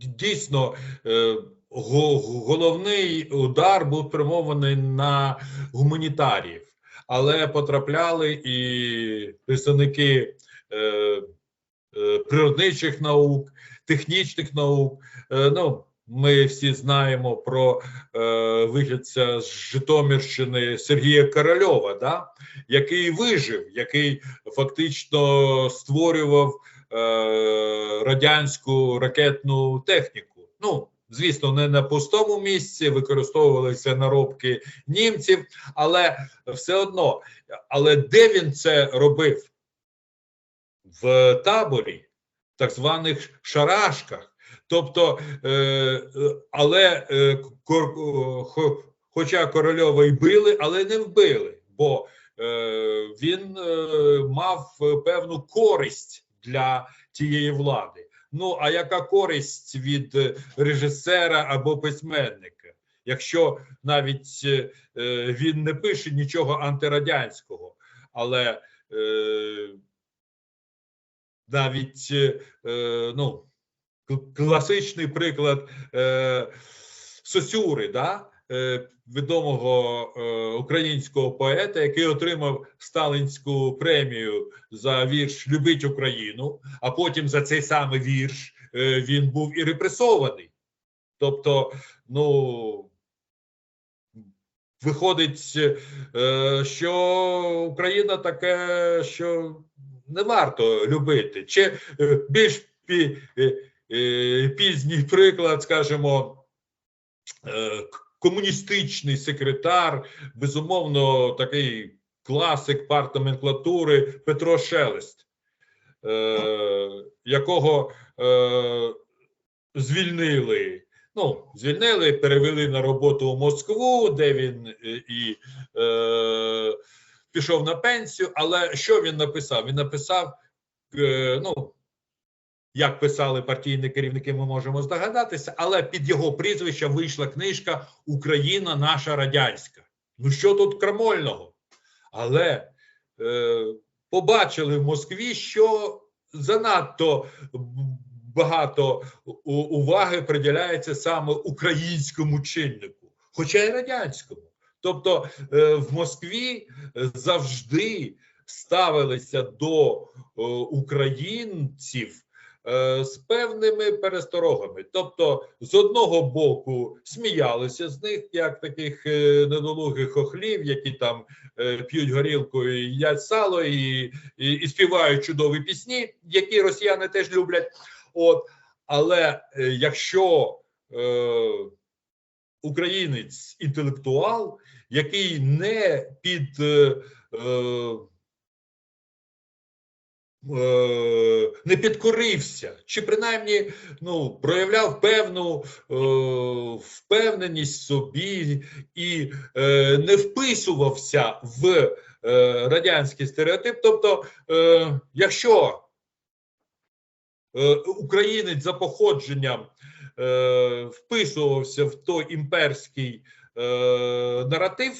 дійсно е, головний удар був спрямований на гуманітаріїв, але потрапляли і представники е, е, природничих наук, технічних наук. Ну, ми всі знаємо про е, вихідця з Житомирщини Сергія Корольова, да? який вижив, який фактично створював радянську ракетну техніку. Ну, звісно, не на пустому місці, використовувалися наробки німців, але все одно. Але де він це робив? В таборі, так званих шарашках. Тобто, е, е, але е, хоча Корольова й били, але не вбили, бо е, він е, мав певну користь для тієї влади. Ну а яка користь від е, режисера або письменника, якщо навіть е, е, він не пише нічого антирадянського, але е, навіть е, е, ну, класичний приклад е, Сосюри, да? Е, відомого е, українського поета, який отримав сталінську премію за вірш Любить Україну, а потім за цей самий вірш е, він був і репресований. Тобто, ну. Виходить, що Україна таке, що не варто любити. Чи більш пі, пізній приклад, скажімо, комуністичний секретар, безумовно, такий класик партноменклатури Петро Шелест, е, якого е, звільнили. Ну, звільнили, перевели на роботу у Москву, де він е, і е, пішов на пенсію. Але що він написав? Він написав, е, ну, як писали партійні керівники, ми можемо здогадатися, але під його прізвищем вийшла книжка Україна наша радянська. Ну що тут крамольного? Але е, побачили в Москві, що занадто багато уваги приділяється саме українському чиннику, хоча й радянському. Тобто е, в Москві завжди ставилися до е, українців з певними пересторогами. Тобто, з одного боку, сміялися з них, як таких е, недолугих хохлів, які там е, п'ють горілку і їдять сало і, і, і співають чудові пісні, які росіяни теж люблять. От, але е, якщо е, українець інтелектуал, який не під е, е, е, не підкорився, чи принаймні ну, проявляв певну е, впевненість собі і е, не вписувався в е, радянський стереотип. Тобто, е, якщо е, українець за походженням е, вписувався в той імперський е, наратив,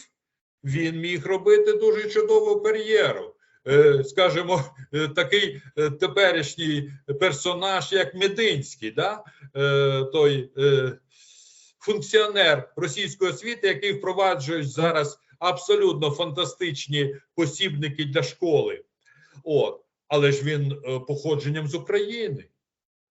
він міг робити дуже чудову кар'єру. Е, скажімо, е, такий е, теперішній персонаж, як Мединський, да? той функціонер російської освіти, який впроваджує зараз абсолютно фантастичні посібники для школи. От. Але ж він походженням з України.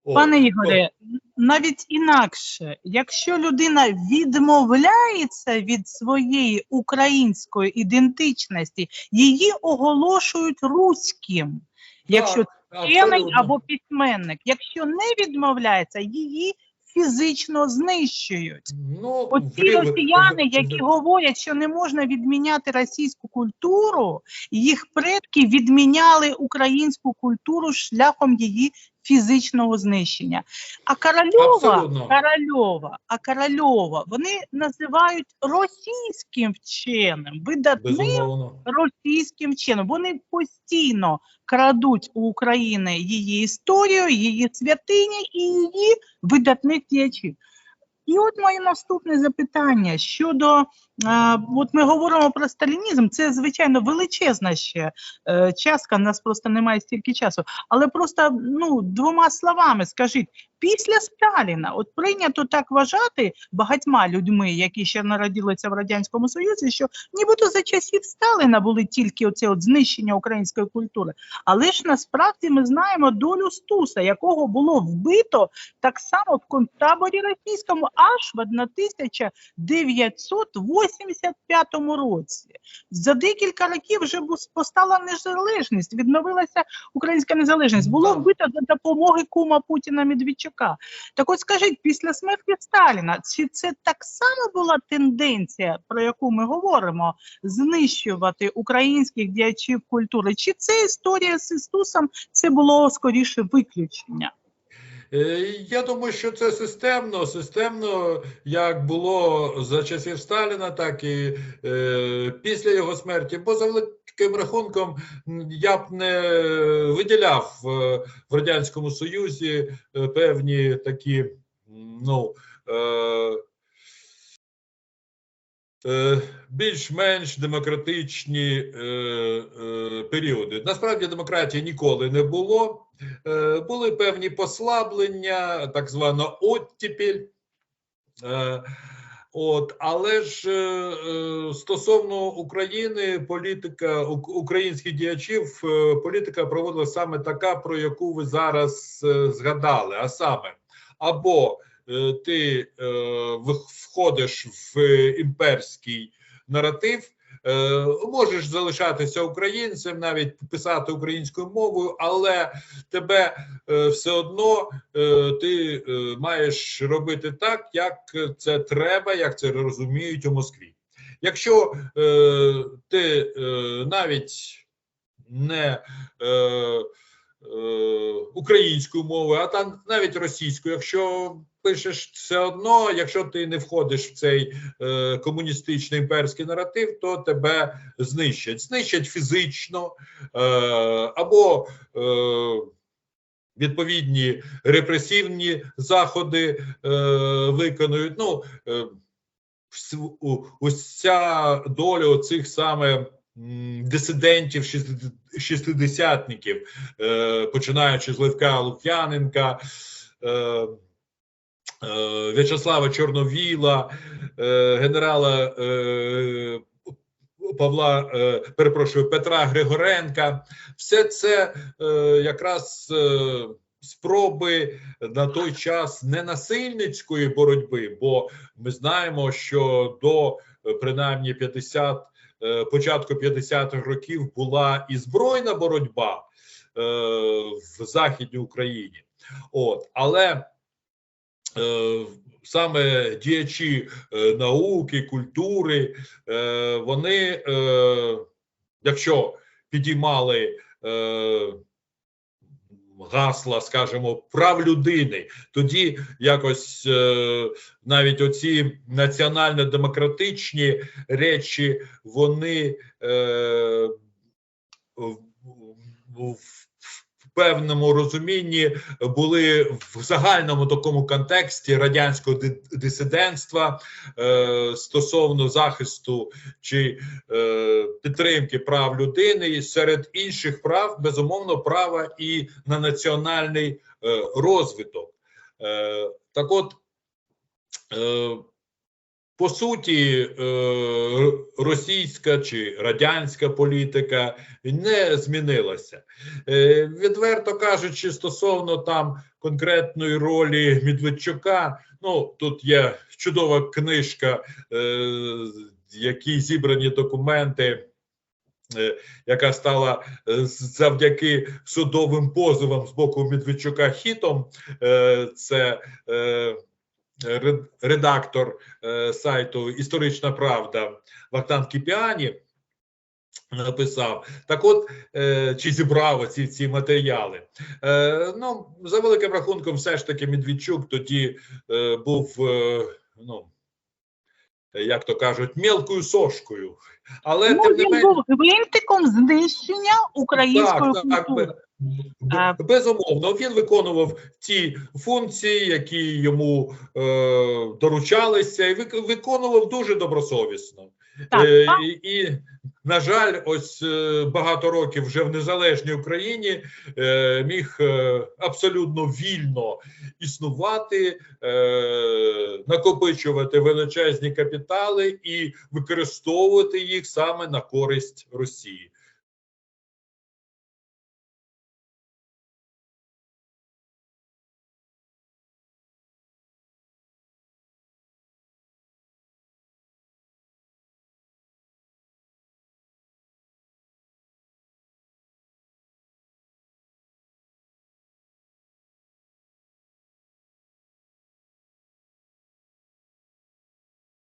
Пане Ігоре, навіть інакше, якщо людина відмовляється від своєї української ідентичності, її оголошують руським. Якщо вчений або письменник, якщо не відмовляється, її фізично знищують. ну, Оці росіяни, які говорять, що не можна відміняти російську культуру, їх предки відміняли українську культуру шляхом її фізичного знищення. А Корольова, Абсолютно. Корольова, а Корольова вони називають російським вченим, видатним безумовно. російським вченим. Вони постійно крадуть у України її історію, її святині і її видатних діячів. І от моє наступне запитання щодо От ми говоримо про сталінізм, це звичайно величезна ще е, частка, нас просто немає стільки часу. Але просто ну, двома словами скажіть, після Сталіна, от прийнято так вважати багатьма людьми, які ще народилися в Радянському Союзі, що нібито за часів Сталіна були тільки оце от знищення української культури. Але ж насправді ми знаємо долю Стуса, якого було вбито так само в концтаборі російському аж в 1985 році. За декілька років вже постала незалежність, відновилася українська незалежність. Було вбито за допомоги кума Путіна Медведчука. Так от скажіть, після смерті Сталіна, чи це так само була тенденція, про яку ми говоримо, знищувати українських діячів культури? Чи це історія з Ісусом це було скоріше виключення? Е, Я думаю, що це системно, системно, як було за часів Сталіна, так і е, після його смерті. Бо за великим рахунком я б не виділяв е, в Радянському Союзі е, певні такі, ну. Е, більш-менш демократичні е, е, періоди. Насправді демократії ніколи не було. Е, були певні послаблення, так звана оттіпіль. Е, От, але ж е, е, стосовно України, політика українських діячів, е, політика проводила саме така, про яку ви зараз е, згадали. А саме, або е, ти е, входиш в імперський наратив, е, можеш залишатися українцем, навіть писати українською мовою, але тебе е, все одно е, ти е, маєш робити так, як це треба, як це розуміють у Москві. Якщо е, ти е, навіть не е, е, українською мовою, а там навіть російською, якщо пишеш все одно, якщо ти не входиш в цей е, комуністичний імперський наратив, то тебе знищать. Знищать фізично е, або е, відповідні репресивні заходи е, виконують. Ну, е, вс- у- ось ця доля цих саме дисидентів, шестидесятників, е, починаючи з Левка Лук'яненка, е, е, В'ячеслава Чорновіла, генерала Павла, перепрошую, Петра Григоренка. Все це якраз спроби на той час ненасильницької боротьби, бо ми знаємо, що до принаймні 50, е, початку 50-х років була і збройна боротьба е, в Західній Україні. От, але е, саме діячі е, науки, культури, е, вони, е, якщо підіймали е, гасла, скажімо, прав людини, тоді якось е, навіть оці національно-демократичні речі, вони е, в, певному розумінні були в загальному такому контексті радянського дисидентства е, стосовно захисту чи е, підтримки прав людини, і серед інших прав, безумовно, права і на національний е, розвиток. Е, так от, е, по суті, російська чи радянська політика не змінилася. Відверто кажучи, стосовно там конкретної ролі Медведчука, ну тут є чудова книжка, в якій зібрані документи. Е, Яка стала е, завдяки судовим позовам з боку Медведчука хітом, Е, це редактор сайту Історична Правда Вахтан Кіпіані написав. Так от, чи зібрав ці, ці матеріали. Ну, за великим рахунком, все ж таки, Медведчук тоді був, ну, як то кажуть, мілкою сошкою. Але Ну, тим не він менше. був гвинтиком знищення української Так, так, культури. бе- Безумовно, він виконував ті функції, які йому е, доручалися, і вик- виконував дуже добросовісно. Так, Е, так. і, і, на жаль, ось е, багато років вже в незалежній Україні е, міг е, абсолютно вільно існувати, е, накопичувати величезні капітали і використовувати їх саме на користь Росії.